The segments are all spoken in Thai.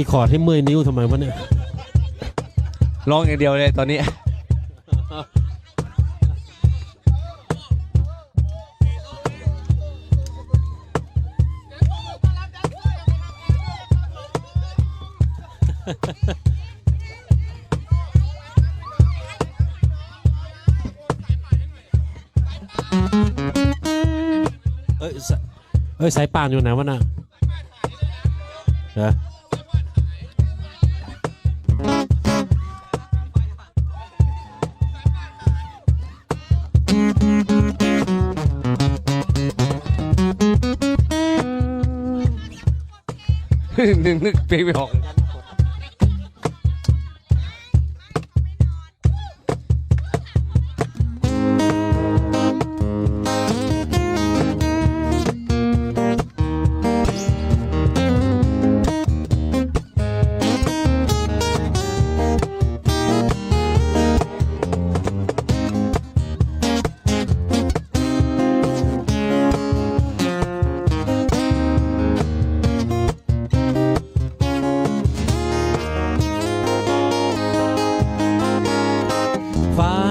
มีคอร์ดให้เมื่อยนิ้วทำไมวะเนี่ยร้องอย่างเดียวเลยตอนนี้ เอ้ยสเอ้ยสายป่านอยู่ไหนวะน่ะเหรอ นึกนึกเ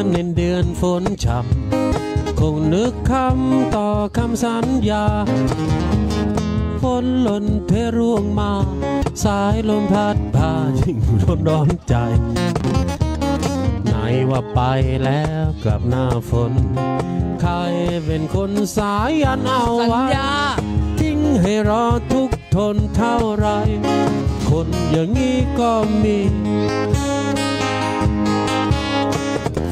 พลงไม่ออกฟ้าเน้นเดือนฝนฉ่ำคงนึกคำต่อคำสัญญาฝนหล่นเทร่วงมา สายลมพัดพายิ่งร้อนร้อนใจไหนว่าไปแล้วกลับหน้าฝน ใครเป็นคนสายยันเอาสัญไว้ญาทิ้งให้รอทุกข์ทนเท่าไร คนอย่างนี้ก็มี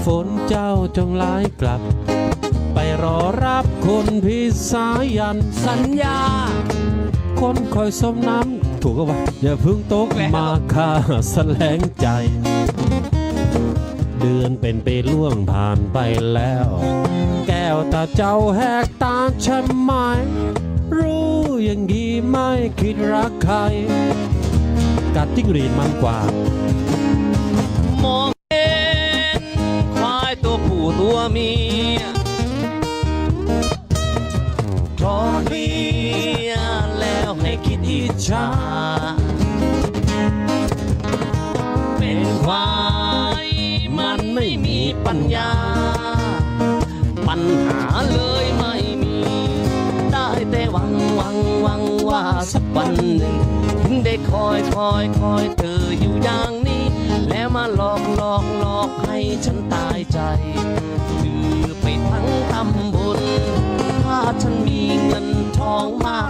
ฝนเจ้าจงไล่กลับ ไปรอรับคนพี่สายัน สัญญา คนคอยสมน้ำถูกก็ว่าอย่าเพึ่งตกแล้วมาค่าแสลงใจ เดือนเป็นปีล่วงผ่านไปแล้ว แก้วตาเจ้าแหกตาใช่ไหม รู้อย่างนี้ไม่คิดรักใคร กัดจิ้งหรีดมันกว่า มองเห็นควาย ตัวเมียคลอเมียแล้วให้คิดอิจฉาเป็นควายมันไม่มีปัญญา ปัญหาเลยไม่มี ได้แต่หวังหวังหวังว่าสักวันหนึ่งถึงได้คอยคอยคอยเธออยู่อย่างนี้ แล้วมาหลอกหลอกหลอกให้ฉันตายใจำบลถ้าฉันมีเงินทองมา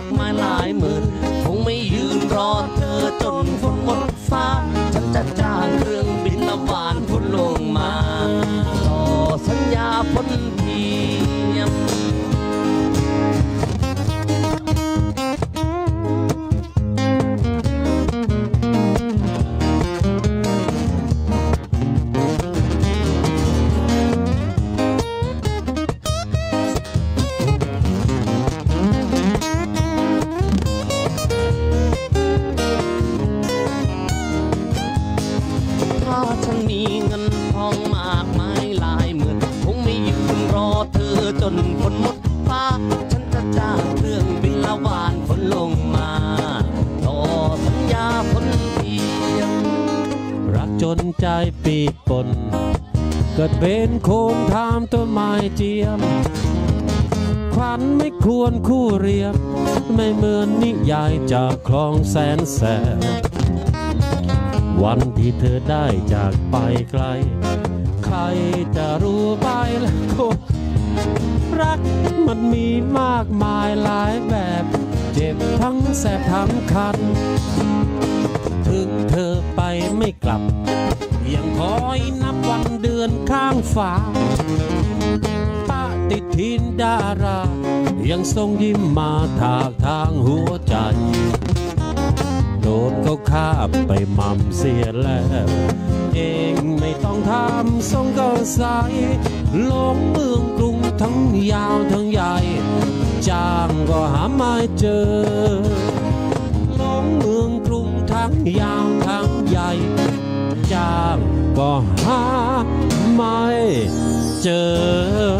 าฉันมีเงินทองมากมายหลายหมื่นคงไม่ยืนรอเธอจนฝนหมดฟ้า ฉันจะจ้างเครื่องบินละวานฝนลงมาต่อสัญญาฝนเทียมรักจนใจปีกปนเกิดเป็นโคนทามต้นไม้เจียมควันไม่ควรคู่เรียบ ไม่เหมือนนิยายจากคลองแสนแสบ วันที่เธอได้จากไปไกล ใครจะรู้ไปล่ะคนรักมันมีมากมายหลายแบบ เจ็บทั้งแสบทั้งคัน ถึงเธอไปไม่กลับ ยังคอยนับวันเดือนข้างฝาปฏิทินดารา ยังทรงยิ้มมาถากทางหัวใจ โดนเขาฆ่าไปมั่มเสียแล้ว เองไม่ต้องทำทรงก็ใสลงเมืองกรุงทั้งยาวทั้งใหญ่จ้างก็หาไม่เจอลงเมืองกรุงทั้งยาวทั้งใหญ่จ้างก็หาไม่เจอ